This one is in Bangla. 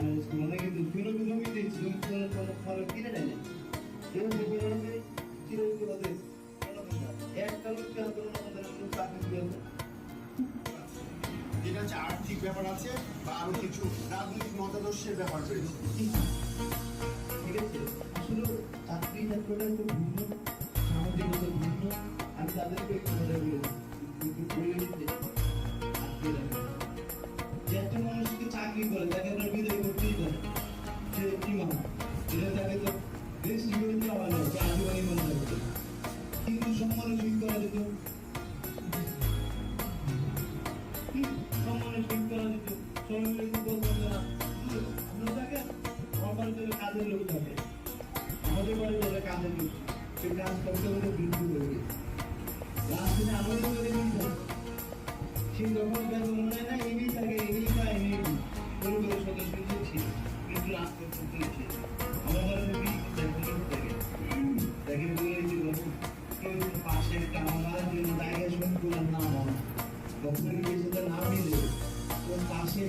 আমাদের চাকরি যেটা হচ্ছে আর্থিক ব্যাপার আছে বা মতাদর্শের ব্যাপার রয়েছে ভিন্ন সামাজিকতা আমি তাদেরকে একটু মনে করি চাকরি করে তাকে আপনার বিদায় করতেই পারে। সে কি মামা এটা তাকে তো বেশ জীবন দেওয়া যায় যে আজীবনই মনে রাখবে কিন্তু সম্মানে ঠিক করা যেত? কি সম্মানে করা যেত। সবাই মিলে না। থাকে আমার বাড়িতে কাজের লোক থাকে আমাদের বাড়িতে হলো কাজের লোক। সে কাজ করতে করতে বৃদ্ধি করে গেছে। রাস্তাতে আমাদের বাড়ি নিয়ে পাশে একটা আমার জন্য জায়গায় শুন করলাম না আমার কখনো কি নাম নিলে ওর পাশে